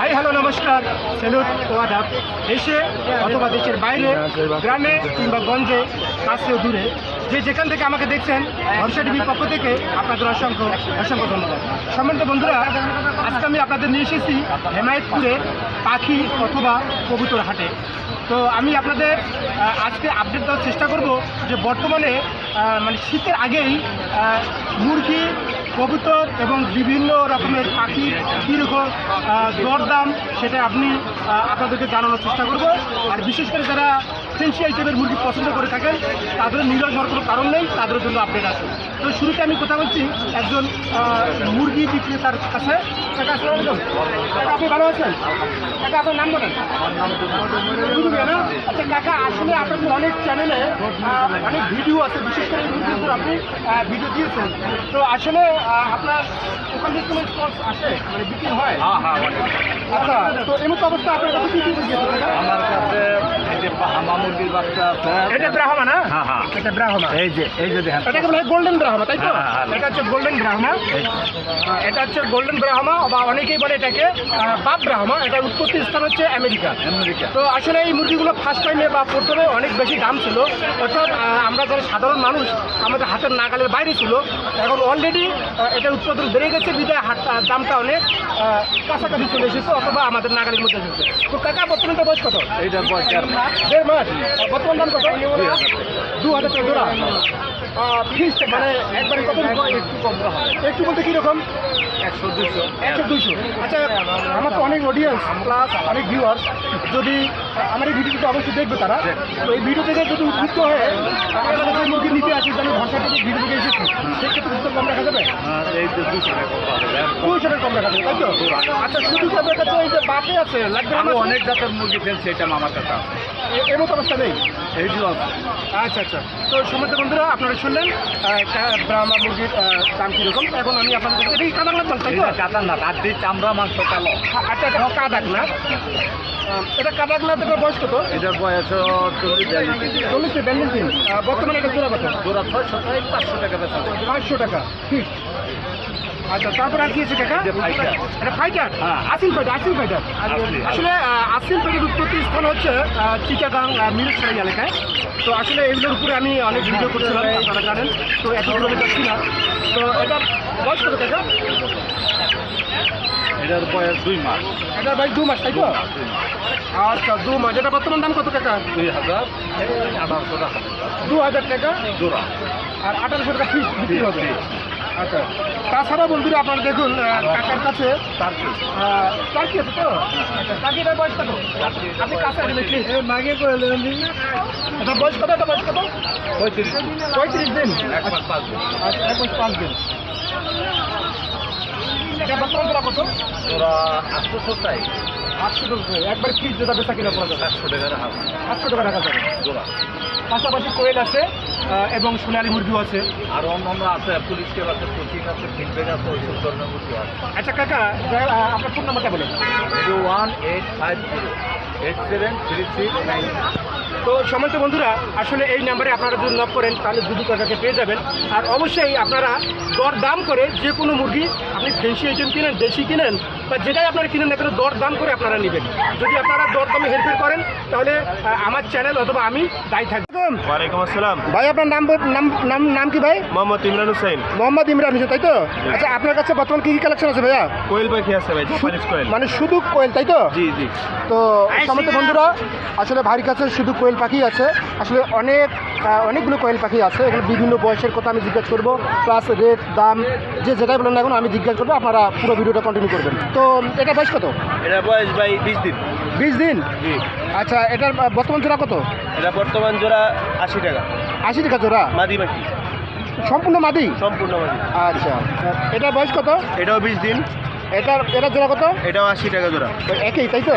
High, hello, নমস্কার। Salute ও আদাব। দেশে অথবা দেশের বাইরে, গ্রামে কিংবা গঞ্জে কাছে দূরে, যে যেখান থেকে আমাকে দেখছেন, ভরসা টিভির পক্ষ থেকে আপনাদের অসংখ্য অসংখ্য ধন্যবাদ। সম্মানিত বন্ধুরা, আজকে আমি আপনাদের নিয়ে এসেছি হেমায়তপুরে পাখি অথবা কবুতর হাটে। তো আমি আপনাদের আজকে আপডেট দেওয়ার চেষ্টা করব যে বর্তমানে মানে শীতের আগেই মুরগি কবুতর এবং বিভিন্ন রকমের পাখি কীরকম দরদাম, সেটা আপনি আপনাদেরকে জানানোর চেষ্টা করব। আর বিশেষ করে যারা ফেন্সি আইটেমের মুরগি পছন্দ করে থাকেন, তাদের নিরাশ হওয়ার কোনো কারণ নেই, তাদের জন্য আপডেট আছে। তো শুরুতে আমি কথা বলছি একজন মুরগি বিক্রেতার কাছে। আপনি ভালো আছেন? আপনার নাম বলেন? আচ্ছা কাকা। আসলে আপনার অনেক চ্যানেলে অনেক ভিডিও আছে বিশেষ করে ইউটিউবের আপনি ভিডিও দিয়েছেন। তো আসলে আপনার ওখান থেকে কোনো স্পন্স আসে? মানে বিক্রি হয়? হ্যাঁ হ্যাঁ। আচ্ছা তো এমন অবস্থা আপনার কাছে কি কি আমার কাছে বাচ্চা আছে। এটা ব্রাহ্মা না হ্যাঁ, হ্যাঁ। এটা ব্রাহ্মা এই যে এই যে দেখেন। এটাকে বলা গোল্ডেন ব্রাহ্মা তাই তো? হ্যাঁ, হ্যাঁ, হ্যাঁ। এটা হচ্ছে গোল্ডেন ব্রাহ্মা এটা হচ্ছে গোল্ডেন ব্রাহ্মা বা অনেকেই বলে এটাকে বাপ ব্রাহ্মা উৎপত্তি স্থান হচ্ছে আমেরিকা। আমেরিকা। তো আসলে এই মুরগিগুলো ফার্স্ট টাইমে বা প্রথমে অনেক বেশি দাম ছিল। অর্থাৎ আমরা যারা সাধারণ মানুষ আমাদের হাতের নাগালের বাইরে ছিল এখন অলরেডি এটা উৎপাদন বেড়ে গেছে বিদায় দামটা অনেক কাছাকাছি চলে এসেছে অথবা আমাদের নাগালের মধ্যে এসেছে। তো কাকা বর্তমানটা বয়স কত? এইটার বয়স দেড় মাস। বর্তমান দাম কত? দু হাজার টাকা জোড়া। ফিক্সড মানে একবারে কত একটু কম একটু বলতে কীরকম একশো দুশো একশো দুইশো। আচ্ছা আমার তো অনেক অডিয়েন্স প্লাস অনেক ভিউয়ার্স যদি আমার এই ভিডিওটা অবশ্যই দেখবে তারা। তো এই ভিডিও থেকে যদি উদ্বুদ্ধ হয়ে আপনাদের মুরগি নিতে আসি তাহলে থেকে ভিডিও থেকে এসেছি সেক্ষেত্রে কিছু কম রাখা যাবে? হ্যাঁ, দুশো কম রাখা যাবে তাই তো? আচ্ছা শুধু আপনার কাছে এই যে বাপে আছে লাগবে আমি অনেক জাতের মুরগি ফেলছি এটা আমার কাছে আছে। এর মতো অবস্থা নেই? এইগুলো আছে। আচ্ছা আচ্ছা। তো সমস্ত বন্ধুরা আপনারা শুনলেন ব্রাহ্মা মুরগির দাম কীরকম? এখন আমি আপনাদের এটা কি কাদার লাগবে তাই তো? কাতার না তার দিয়ে চামড়া মাংস কালো। আচ্ছা এটা কাদাক না এটা কাদাক না তো বয়স কত? এটার বয়স চল্লিশ চল্লিশ দিন। বর্তমানে এটা জোড়া কত? জোড়া ছয়শো পাঁচশো টাকা বেচা। পাঁচশো টাকা ঠিক। আচ্ছা তারপর আর কি আছে কাকা। এটা ফাইটার। আসিল ফাইটার আসিল ফাইটার আসলে আসিল ফাইটার উৎপত্তি স্থান হচ্ছে চিটাগাং মিরসরাই এলাকায়। তো আসলে এগুলোর উপরে আমি অনেক ভিডিও করছিলাম আপনারা জানেন। তো এতগুলো আমি যাচ্ছি না। তো এটা বয়স কত টাকা এটার বয়স দুই মাস। এটা ভাই দু মাস তাই তো? আচ্ছা দু মাস। এটা বর্তমান দাম কত টাকা? দুই হাজার আঠারোশো টাকা। দু হাজার টাকা? জোড়া। আর আঠারোশো টাকা ফিস বিক্রি হবে? আচ্ছা তাছাড়া বন্ধুরা আপনারা দেখুন কাকার কাছে তার কি? আহ, টার্কি আছে তো? আচ্ছা টার্কিটার বয়স কত? আপনি কাছে মাগে করে এটা বয়স কত? এটা বয়স কত? পঁয়ত্রিশ পঁয়ত্রিশ দিন। এক মাস পাঁচ দিন। আচ্ছা এক মাস পাঁচ দিন। বর্তমান কত? ওরা আটশোশো চাই। আটশো টাকা একবার ফিস যেটা বেচা কিনা করা যাবে? টাকা রাখা আটশো টাকা রাখা যাবে। জোড়া। পাশাপাশি কোয়েল আছে এবং সোনালি মুরগিও আছে। আর অন্য অন্য আছে পুলিশ কেব আছে কোচিং আছে ফিডব্যাক আছে ওইসব ধরনের মুরগি আছে। আচ্ছা কাকা আপনার ফোন নাম্বারটা বলেন। Zero one eight five zero eight seven three six nine. তো সমস্ত বন্ধুরা আসলে এই নাম্বারে আপনারা যদি নক করেন তাহলে দুদু কাকাকে পেয়ে যাবেন। আর অবশ্যই আপনারা দর দাম করে যে কোনো মুরগি আপনি ফেন্সি আইটেম কিনেন দেশি কিনেন বা যেটাই আপনারা কিনেন না কেন দর দাম করে আপনারা নেবেন। যদি আপনারা দর দামে হেরফের করেন তাহলে আমার চ্যানেল অথবা আমি দায়ী থাকব। ওয়ালাইকুম আসসালাম। ভাই আপনার নাম নাম নাম কি ভাই? মোহাম্মদ ইমরান হুসাইন মোহাম্মদ ইমরান হোসেন তাই তো? আচ্ছা আপনার কাছে বর্তমান কি কি কালেকশন আছে ভাইয়া? কোয়েল পাখি আছে ভাই জাপানিজ কোয়েল। মানে শুধু কোয়েল তাই তো? জি জি। তো সমস্ত বন্ধুরা আসলে ভাইয়ের কাছে শুধু কোয়েল পাখি আছে। আসলে অনেক অনেকগুলো কোয়েল পাখি আছে। এখানে বিভিন্ন বয়সের কথা আমি জিজ্ঞাসা করব প্লাস রেট দাম যে যেটাই বলেন না এখন আমি জিজ্ঞাসা করব আপনারা পুরো ভিডিওটা কন্টিনিউ করবেন। তো এটা বয়স কত? এটা বয়স ভাই বিশ দিন। বিশ দিন? আচ্ছা এটার বর্তমান জোড়া কত? এটা বর্তমান জোড়া আশি টাকা। আশি টাকা জোড়া? মাদি পাখি সম্পূর্ণ মাদি? সম্পূর্ণ মাদি। আচ্ছা এটা বয়স কত? এটাও বিশ দিন। এটার এটার জোড়া কত? এটাও আশি টাকা জোড়া। একই তাই তো।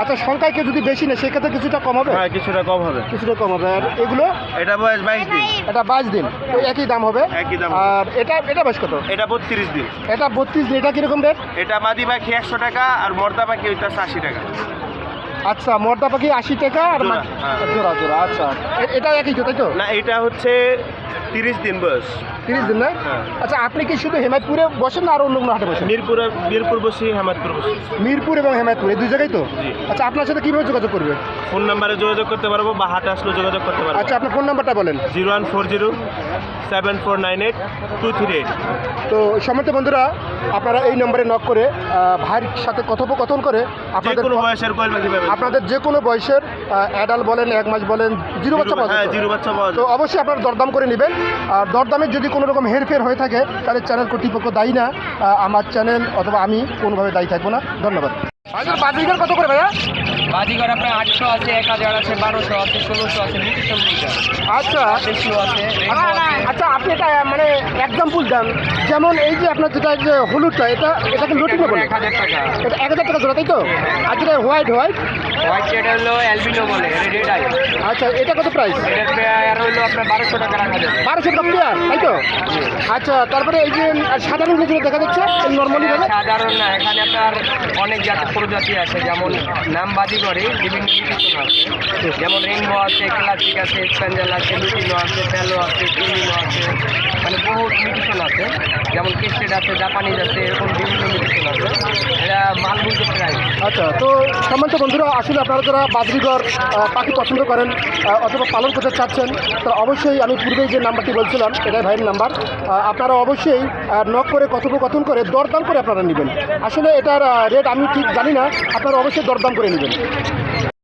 আচ্ছা সংখ্যায় কেউ যদি বেশি নেয় সেক্ষেত্রে কিছুটা কম হবে? হ্যাঁ কিছুটা কম হবে। কিছুটা কম হবে। আর এগুলো? এটা বয়স বাইশ দিন। এটা বাইশ দিন। ওই একই দাম হবে? একই দাম। আর এটা এটা বয়স কত? এটা বত্রিশ দিন। এটা বত্রিশ দিন এটা কীরকম রেট? এটা মাদি পাখি একশো টাকা আর মর্দা পাখি ওইটা আশি টাকা। আচ্ছা মর্দা পাখি আশি টাকা আর জোড়া, হ্যাঁ। জোড়া আচ্ছা। এটা একই তো তাই তো? না এটা হচ্ছে তিরিশ দিন বয়স। তিরিশ দিন না? হ্যাঁ। আচ্ছা আপনি কি শুধু হেমায়তপুরে বসেন না আর অন্য কোনো হাটে বসেন? মিরপুরে মিরপুর বসি হেমাদপুর বসি। মিরপুর এবং হেমায়তপুর এই দুই জায়গায় তো? আচ্ছা আপনার সাথে কীভাবে যোগাযোগ করবে? ফোন নাম্বারে যোগাযোগ করতে পারব বা হাটে আসলে যোগাযোগ করতে পারব। আচ্ছা আপনার ফোন নাম্বারটা বলেন। Zero one four zero seven four nine eight two three eight. তো সমস্ত বন্ধুরা আপনারা এই নম্বরে নক করে ভাইয়ের সাথে কথোপকথন করে আপনাদের কোনো বয়সের আপনাদের যে কোনো বয়সের অ্যাডাল্ট বলেন এক মাস বলেন জিরো বাচ্চা পাওয়া হ্যাঁ? জিরো বাচ্চা পাওয়া তো অবশ্যই আপনারা দরদাম করে নেবেন। আর দরদামের যদি কোনো রকম হেরফের হয়ে থাকে, তাহলে চ্যানেল কর্তৃপক্ষ দায়ী না। আমার চ্যানেল অথবা আমি কোনোভাবে দায়ী থাকব না। ধন্যবাদ। কত করে ভাইয়া? বাজিঘর আপনার আটশো আছে এক হাজার আছে বারোশো আছে ষোলোশো আছে আচ্ছা। দেশীয় আছে রেনবো আচ্ছা আপনি এটা মানে এক্সাম্পল দেন। যেমন এই যে আপনার যেটা যে হলুদটা এটা এটাকে লটিনো বলে। এক হাজার টাকা। এটা এক হাজার টাকা জোড়া তাই তো? আর যেটা হোয়াইট হোয়াইট হোয়াইট শেড হলো অ্যালবিনো বলে রেড আই আচ্ছা এটা কত প্রাইস এটার পেয়ার হলো আপনার বারোশো টাকা রাখা যাবে। বারোশো টাকা পেয়ার তাই তো? আচ্ছা তারপরে এই যে সাধারণ যেগুলো দেখা যাচ্ছে নর্মালি এটা সাধারণ না এখানে আপনার অনেক জাতের প্রজাতি আছে যেমন নাম বাজিঘরে বিভিন্ন নিউট্রিশন আছে। যেমন রেনবো আছে, ক্লাসিক আছে স্প্যান্ডেল আছে, লুটিনো আছে, প্যালো আছে, টিমিনো আছে মানে বহু নিউট্রিশন আছে। যেমন কেস্টেড আছে, জাপানিজ আছে, এরকম বিভিন্ন নিউট্রিশন আছে। এটা মালবুজো প্রাইস আচ্ছা তো সম্মানিত বন্ধুরা, আসলে আপনারা যারা বাদরিগর পাখি পছন্দ করেন অথবা পালন করতে চাচ্ছেন, তো অবশ্যই আমি পূর্বেই যে নাম্বারটি বলছিলাম, এটাই ভাইয়ের নাম্বার। আপনারা অবশ্যই নক করে, কথোপকথন করে, দরদাম করে আপনারা নেবেন। আসলে এটার রেট আমি ঠিক জানি না, আপনারা অবশ্যই দরদাম করে নেবেন।